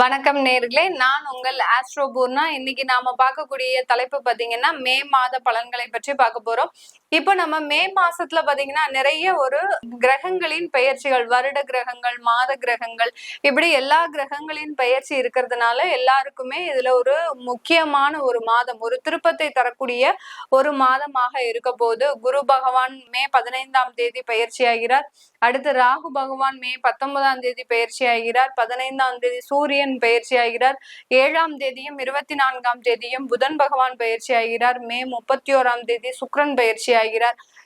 வணக்கம் நேர்களே. நான் உங்கள் ஆஸ்ட்ரோபூர்னா இன்னைக்கு நாம பார்க்கக்கூடிய தலைப்பு பாத்தீங்கன்னா மே மாத பலன்களை பற்றி பார்க்க போறோம். இப்போ நம்ம மே மாசத்துல பாத்தீங்கன்னா நிறைய ஒரு கிரகங்களின் பெயர்ச்சிகள் வருட கிரகங்கள் மாத கிரகங்கள் இப்படி எல்லா கிரகங்களின் பெயர்ச்சி இருக்கிறதுனால எல்லாருக்குமே இதுல ஒரு முக்கியமான ஒரு மாதம் ஒரு திருப்பத்தை தரக்கூடிய ஒரு மாதமாக இருக்க போது குரு பகவான் மே பதினைந்தாம் தேதி பயிற்சி ஆகிறார். அடுத்து ராகு பகவான் மே பத்தொன்பதாம் தேதி பயிற்சி ஆகிறார். பதினைந்தாம் தேதி சூரியன் பயிற்சி ஆகிறார் ஏழாம் தேதியும் இருபத்தி நான்காம் தேதியும் புதன் பகவான் பயிற்சி ஆகிறார் மே முப்பத்தி ஓராம் தேதி சுக்ரன் பயிற்சி ஆகிறார்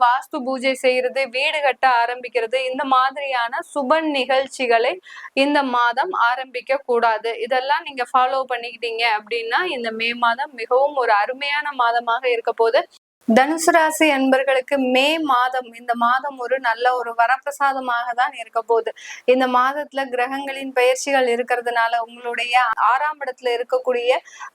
வாஸ்து பூஜை செய்யறது வீடு கட்ட ஆரம்பிக்கிறது இந்த மாதிரியான சுப நிகழ்ச்சிகளை இந்த மாதம் ஆரம்பிக்க கூடாது இதெல்லாம் நீங்க ஃபாலோ பண்ணிக்கிட்டீங்க அப்படின்னா இந்த மே மாதம் மிகவும் ஒரு அருமையான மாதமாக இருக்க போது தனுசு ராசி அன்பர்களுக்கு மே மாதம் இந்த மாதம் ஒரு நல்ல ஒரு வரப்பிரசாதமாக தான் இருக்க போகுது. இந்த மாதத்துல கிரகங்களின் பயிற்சிகள் இருக்கிறதுனால உங்களுடைய ஆறாம் இடத்துல இருக்கக்கூடிய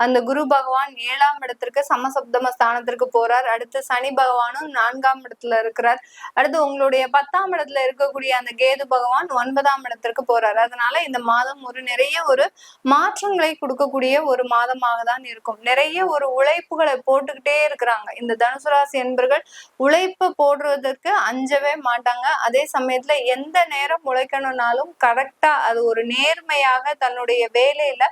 அந்த குரு பகவான் ஏழாம் இடத்திற்கு சமசப்தம ஸ்தானத்திற்கு போறார். அடுத்து சனி பகவானும் நான்காம் இடத்துல இருக்கிறார். அடுத்து உங்களுடைய பத்தாம் இடத்துல இருக்கக்கூடிய அந்த கேது பகவான் ஒன்பதாம் இடத்திற்கு போறார். அதனால இந்த மாதம் ஒரு நிறைய ஒரு மாற்றங்களை கொடுக்கக்கூடிய ஒரு மாதமாக தான் இருக்கும். நிறைய ஒரு உழைப்புகளை போட்டுக்கிட்டே இருக்கிறாங்க. இந்த தனு தனுசு ராசி என்பர்கள் உழைப்பு போடுறதுக்கு அஞ்சவே மாட்டாங்க. அதே சமயத்துல எந்த நேரம் உழைக்கணும்னாலும் கரெக்டா அது ஒரு நேர்மையாக தன்னுடைய வேலையில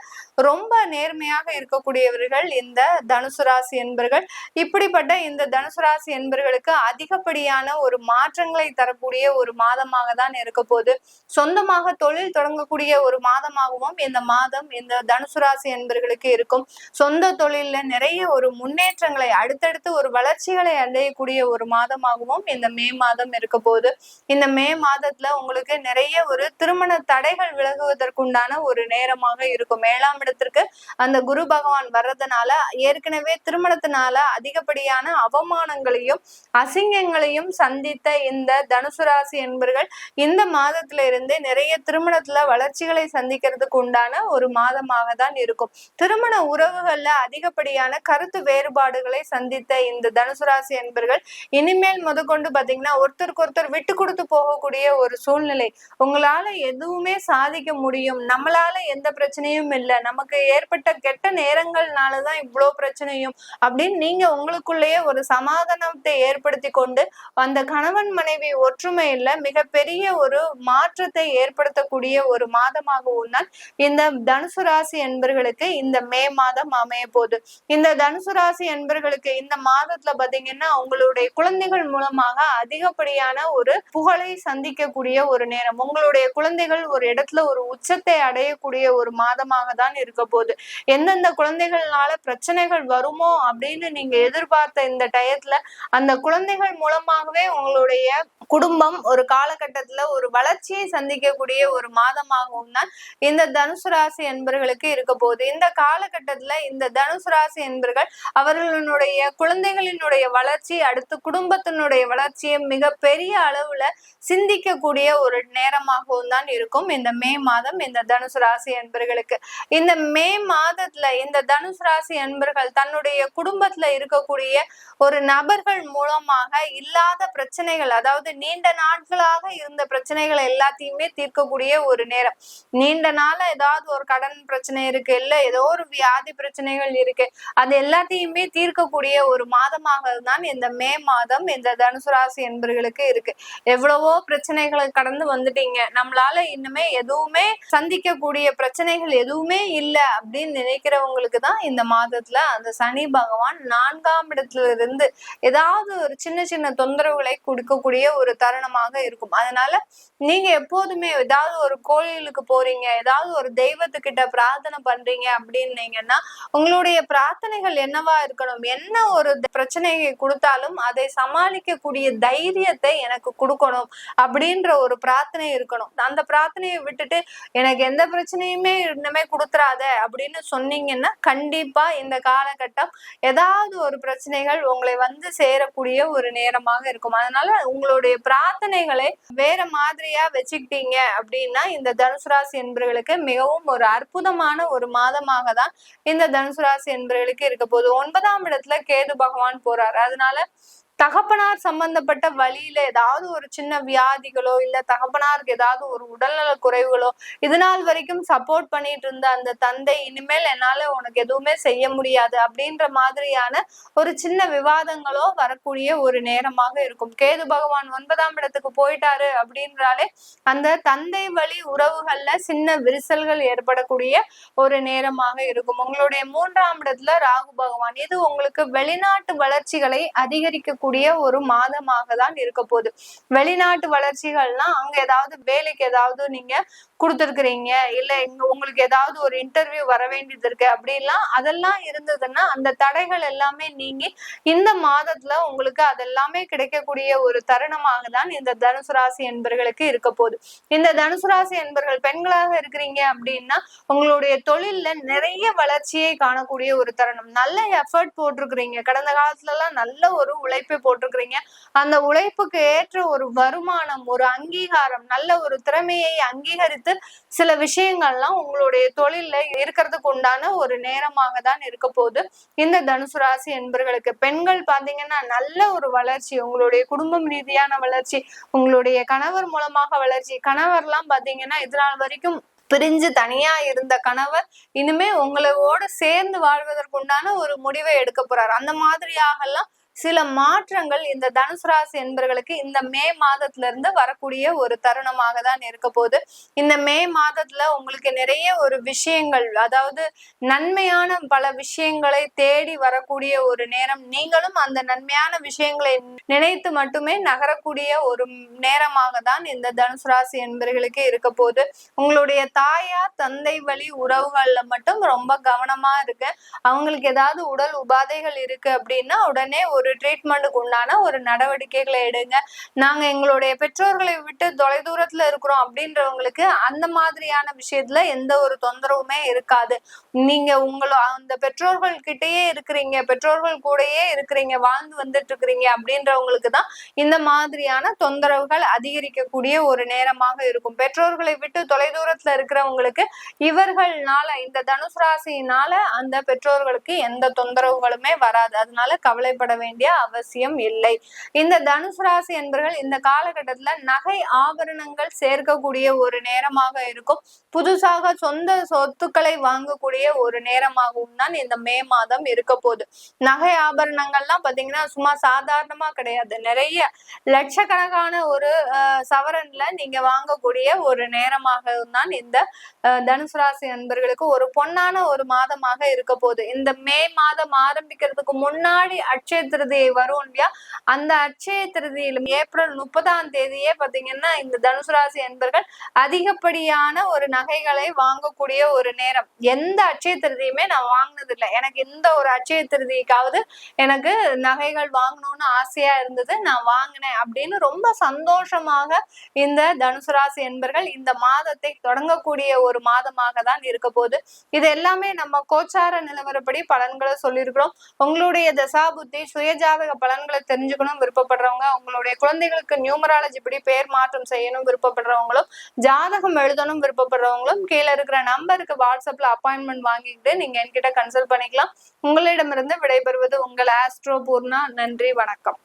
ரொம்ப நேர்மையாக இருக்கக்கூடியவர்கள் இந்த தனுசு ராசி என்பர்கள். இப்படிப்பட்ட இந்த தனுசு ராசி என்பர்களுக்கு அதிகப்படியான ஒரு மாற்றங்களை தரக்கூடிய ஒரு மாதமாக தான் இருக்க போது சொந்தமாக தொழில் தொடங்கக்கூடிய ஒரு மாதமாகவும் இந்த மாதம் இந்த தனுசு ராசி என்பர்களுக்கு இருக்கும். சொந்த தொழில நிறைய ஒரு முன்னேற்றங்களை அடுத்தடுத்து ஒரு வளர்ச்சி வளர்ச்சிகளை அடையக்கூடிய ஒரு மாதமாகவும் இந்த மே மாதம் இருக்க போது இந்த மே மாதத்துல உங்களுக்கு நிறைய ஒரு திருமண தடைகள் விலகுவதற்குண்டான ஒரு நேரமாக இருக்கும். ஏழாம் இடத்திற்கு அந்த குரு பகவான் வர்றதுனால ஏற்கனவே திருமணத்தினால அதிகப்படியான அவமானங்களையும் அசிங்கங்களையும் சந்தித்த இந்த தனுசு ராசி என்பர்கள் இந்த மாதத்துல இருந்து நிறைய திருமணத்துல வளர்ச்சிகளை சந்திக்கிறதுக்கு உண்டான ஒரு மாதமாக தான் இருக்கும். திருமண உறவுகள்ல அதிகப்படியான கருத்து வேறுபாடுகளை சந்தித்த இந்த தனுசு ராசி என்பர்கள் இனிமேல் முதற்கொண்டு பாத்தீங்கன்னா ஒருத்தருக்கு ஒருத்தர் விட்டு கொடுத்து போகக்கூடிய ஒரு சூழ்நிலை. உங்களால எதுவுமே சாதிக்க முடியும். நம்மளால எந்த பிரச்சனையும் இல்லை. நமக்கு ஏற்பட்ட கெட்ட நேரங்கள்னாலதான் இவ்வளவு பிரச்சனையும் அப்படின்னு நீங்க உங்களுக்குள்ளேயே ஒரு சமாதானத்தை ஏற்படுத்தி கொண்டு அந்த கணவன் மனைவி ஒற்றுமையில மிகப்பெரிய ஒரு மாற்றத்தை ஏற்படுத்தக்கூடிய ஒரு மாதமாகவும் தான் இந்த தனுசு ராசி என்பர்களுக்கு இந்த மே மாதம் அமைய போகுது இந்த தனுசு ராசி என்பர்களுக்கு இந்த மாதத்துல பாத்தீங்கன்னா உங்களுடைய குழந்தைகள் மூலமாக அதிகப்படியான ஒரு புகழை சந்திக்கக்கூடிய ஒரு நேரம். உங்களுடைய குழந்தைகள் ஒரு இடத்துல ஒரு உச்சத்தை அடையக்கூடிய ஒரு மாதமாக தான் இருக்க போகுது. எந்தெந்த குழந்தைகள்னால பிரச்சனைகள் வருமோ அப்படின்னு நீங்க எதிர்பார்த்த இந்த டயத்துல அந்த குழந்தைகள் மூலமாகவே உங்களுடைய குடும்பம் ஒரு காலகட்டத்துல ஒரு வளர்ச்சியை சந்திக்கக்கூடிய ஒரு மாதமாகவும் தான் இந்த தனுசு ராசி என்பர்களுக்கு இருக்க போகுது. இந்த காலகட்டத்துல இந்த தனுசு ராசி என்பர்கள் அவர்களுடைய குழந்தைகளின் குழந்தைகளினுடைய வளர்ச்சி அடுத்து குடும்பத்தினுடைய வளர்ச்சியை மிக பெரிய அளவுல சிந்திக்கக்கூடிய ஒரு நேரமாகவும் தான் இருக்கும். இந்த மே மாதம் இந்த தனுசு ராசி என்பர்களுக்கு இந்த மே மாதத்துல இந்த தனுசு ராசி என்பர்கள் தன்னுடைய குடும்பத்துல இருக்கக்கூடிய ஒரு நபர்கள் மூலமாக இல்லாத பிரச்சனைகள் அதாவது நீண்ட நாட்களாக இருந்த பிரச்சனைகள் எல்லாத்தையுமே தீர்க்கக்கூடிய ஒரு நேரம். நீண்ட நாள ஏதாவது ஒரு கடன் பிரச்சனை இருக்கு இல்ல ஏதோ ஒரு வியாதி பிரச்சனைகள் இருக்கு. அது எல்லாத்தையுமே தீர்க்கக்கூடிய ஒரு மாதமாக தான் இந்த மே மாதம் இந்த தனுசு ராசி என்பர்களுக்கு இருக்கு. எவ்வளவோ பிரச்சனைகளை கடந்து வந்துட்டீங்க. நம்மளால இன்னுமே எதுவுமே சந்திக்கக்கூடிய பிரச்சனைகள் எதுவுமே இல்லை அப்படின்னு நினைக்கிறவங்களுக்கு தான் இந்த மாதத்துல அந்த சனி பகவான் நான்காம் இடத்துல இருந்து ஏதாவது ஒரு சின்ன சின்ன தொந்தரவுகளை கொடுக்கக்கூடிய ஒரு தருணமாக இருக்கும். அதனால நீங்க எப்போதுமே ஏதாவது ஒரு கோயிலுக்கு போறீங்க ஏதாவது ஒரு தெய்வத்துக்கிட்ட பிரார்த்தனை பண்றீங்க அப்படின்னீங்கன்னா உங்களுடைய பிரார்த்தனைகள் என்னவா இருக்கணும்? என்ன ஒரு பிரச்சனை பிரச்சனையை கொடுத்தாலும் அதை சமாளிக்கக்கூடிய தைரியத்தை எனக்கு கொடுக்கணும் அப்படின்ற ஒரு பிரார்த்தனை இருக்கணும். அந்த பிரார்த்தனையை விட்டுட்டு எனக்கு எந்த பிரச்சனையுமே இனிமே கொடுத்துறாத அப்படின்னு சொன்னீங்கன்னா கண்டிப்பா இந்த காலகட்டம் ஏதாவது ஒரு பிரச்சனைகள் உங்களை வந்து சேரக்கூடிய ஒரு நேரமாக இருக்கும். அதனால உங்களுடைய பிரார்த்தனைகளை வேற மாதிரியா வச்சுக்கிட்டீங்க அப்படின்னா இந்த தனுசு ராசி என்பவர்களுக்கு மிகவும் ஒரு அற்புதமான ஒரு மாதமாக தான் இந்த தனுசு ராசி என்பவர்களுக்கு இருக்க போகுது. ஒன்பதாம் இடத்துல கேது பகவான் போறாரு. அதனால தகப்பனார் சம்பந்தப்பட்ட வழியில ஏதாவது ஒரு சின்ன வியாதிகளோ இல்ல தகப்பனாருக்கு ஏதாவது ஒரு உடல்நல குறைவுகளோ இது நாள் வரைக்கும் சப்போர்ட் பண்ணிட்டு இருந்த அந்த தந்தை இனிமேல் என்னால உனக்கு எதுவுமே செய்ய முடியாது அப்படின்ற மாதிரியான ஒரு சின்ன விவாதங்களோ வரக்கூடிய ஒரு நேரமாக இருக்கும். கேது பகவான் ஒன்பதாம் இடத்துக்கு போயிட்டாரு அப்படின்றாலே அந்த தந்தை வழி உறவுகள்ல சின்ன விரிசல்கள் ஏற்படக்கூடிய ஒரு நேரமாக இருக்கும். உங்களுடைய மூன்றாம் இடத்துல ராகு பகவான். இது உங்களுக்கு வெளிநாட்டு வளர்ச்சிகளை அதிகரிக்க கூடிய ஒரு மாதமாக தான் இருக்க போகுது. வெளிநாட்டு வளர்ச்சிகள்னா அங்க ஏதாவது வேலைக்கு ஏதாவது நீங்க கொடுத்துருக்குறீங்க இல்ல இங்க உங்களுக்கு ஏதாவது ஒரு இன்டர்வியூ வர வேண்டியது இருக்கு அப்படிலாம் அதெல்லாம் இருந்ததுன்னா அந்த தடைகள் எல்லாமே நீங்கி இந்த மாதத்துல உங்களுக்கு அதெல்லாமே கிடைக்கக்கூடிய ஒரு தருணமாக தான் இந்த தனுசு ராசி என்பர்களுக்கு இருக்க போகுது. இந்த தனுசு ராசி என்பர்கள் பெண்களாக இருக்கிறீங்க அப்படின்னா உங்களுடைய தொழில்ல நிறைய வளர்ச்சியை காணக்கூடிய ஒரு தருணம். நல்ல எஃபர்ட் போட்டிருக்கிறீங்க. கடந்த காலத்துல எல்லாம் நல்ல ஒரு உழைப்பு போட்டிருக்கிறீங்க. அந்த உழைப்புக்கு ஏற்ற ஒரு வருமானம் ஒரு அங்கீகாரம் நல்ல ஒரு திறமையை அங்கீகரித்து சில விஷயங்கள்லாம் உங்களுடைய தொழில இருக்கிறதுக்கு உண்டான ஒரு நேரமாக தான் இருக்க போகுது. இந்த தனுசு ராசி என்பர்களுக்கு பெண்கள் பாத்தீங்கன்னா நல்ல ஒரு வளர்ச்சி உங்களுடைய குடும்பம் ரீதியான வளர்ச்சி உங்களுடைய கணவர் மூலமாக வளர்ச்சி. கணவர்லாம் பாத்தீங்கன்னா இதனால் வரைக்கும் பிரிஞ்சு தனியா இருந்த கணவர் இனிமே உங்களோட சேர்ந்து வாழ்வதற்குண்டான ஒரு முடிவை எடுக்க போறாரு. அந்த மாதிரியாகலாம் சில மாற்றங்கள் இந்த தனுசு ராசி என்பர்களுக்கு இந்த மே மாதத்துல இருந்து வரக்கூடிய ஒரு தருணமாக தான் இருக்க போகுது. இந்த மே மாதத்துல உங்களுக்கு நிறைய ஒரு விஷயங்கள் அதாவது நன்மையான பல விஷயங்களை தேடி வரக்கூடிய ஒரு நேரம் நீங்களும் அந்த நன்மையான விஷயங்களை நினைத்து மட்டுமே நகரக்கூடிய ஒரு நேரமாக தான் இந்த தனுசு ராசி என்பர்களுக்கு இருக்க போகுது. உங்களுடைய தாயார் தந்தை வழி உறவுகள்ல மட்டும் ரொம்ப கவனமா இருக்கு. அவங்களுக்கு ஏதாவது உடல் உபாதைகள் இருக்கு அப்படின்னா உடனே ஒரு ஒரு ட்ரீட்மெண்ட்டுக்கு உண்டான ஒரு நடவடிக்கைகளை எடுங்க. நாங்க எங்களுடைய பெற்றோர்களை விட்டு தொலைதூரத்துல இருக்கிறோம் அப்படின்றவங்களுக்கு அந்த மாதிரியான விஷயத்துல எந்த ஒரு தொந்தரவுமே இருக்காது. நீங்க உங்களோ அந்த பெற்றோர்கள் கிட்டேயே இருக்கிறீங்க பெற்றோர்கள் கூடயே இருக்கிறீங்க வாழ்ந்து வந்துட்டு இருக்கிறீங்க அப்படின்றவங்களுக்கு தான் இந்த மாதிரியான தொந்தரவுகள் அதிகரிக்கக்கூடிய ஒரு நேரமாக இருக்கும். பெற்றோர்களை விட்டு தொலைதூரத்துல இருக்கிறவங்களுக்கு இவர்கள்னால இந்த தனுசு ராசியினால அந்த பெற்றோர்களுக்கு எந்த தொந்தரவுகளுமே வராது. அதனால கவலைப்பட வேண்டும் வேண்டிய அவசியம் இல்லை. இந்த தனுசு ராசி என்பர்கள் இந்த காலகட்டத்துல நகை ஆபரணங்கள் சேர்க்கக்கூடிய ஒரு நேரமாக இருக்கும். புதுசாக சொந்த சொத்துக்களை வாங்கக்கூடிய ஒரு நேரமாகவும் தான் இந்த மே மாதம் இருக்க போகுது. நகை ஆபரணங்கள்லாம் பாத்தீங்கன்னா சும்மா சாதாரணமா கிடையாது. நிறைய லட்சக்கணக்கான ஒரு சவரன்ல நீங்க வாங்கக்கூடிய ஒரு நேரமாக தான் இந்த தனுசு ராசி நண்பர்களுக்கு ஒரு பொன்னான ஒரு மாதமாக இருக்க போகுது. இந்த மே மாதம் ஆரம்பிக்கிறதுக்கு முன்னாடி அட்சய திருதியை வரும் இல்லையா? அந்த அட்சய திருதியிலும் ஏப்ரல் முப்பதாம் தேதியே பாத்தீங்கன்னா இந்த தனுசு ராசி என்பர்கள் அதிகப்படியான ஒரு நகைகளை வாங்கக்கூடிய ஒரு நேரம். எந்த அட்சய திருதியுமே நான் வாங்கினது இல்லை எனக்கு இந்த ஒரு அட்சய திருதிக்காவது எனக்கு நகைகள் வாங்கணும்னு ஆசையா இருந்தது நான் வாங்கினேன் அப்படின்னு ரொம்ப சந்தோஷமாக இந்த தனுசு ராசி என்பர்கள் இந்த மாதத்தை தொடங்கக்கூடிய ஒரு மாதமாக தான் இருக்க போகுது. இது எல்லாமே நம்ம கோச்சார நிலவரப்படி பலன்களை சொல்லியிருக்கிறோம். உங்களுடைய தசா புத்தி சுய சுயஜாதக பலன்களை தெரிஞ்சுக்கணும் விருப்பப்படுறவங்க அவங்களுடைய குழந்தைகளுக்கு நியூமராலஜி படி பேர் மாற்றம் செய்யணும் விருப்பப்படுறவங்களும் ஜாதகம் எழுதணும் விருப்பப்படுறவங்களும் கீழே இருக்கிற நம்பருக்கு வாட்ஸ்அப்ல அப்பாயின்மெண்ட் வாங்கிக்கிட்டு நீங்க என்கிட்ட கன்சல்ட் பண்ணிக்கலாம். உங்களிடமிருந்து விடைபெறுவது உங்கள் ஆஸ்ட்ரோ பூர்ணா. நன்றி வணக்கம்.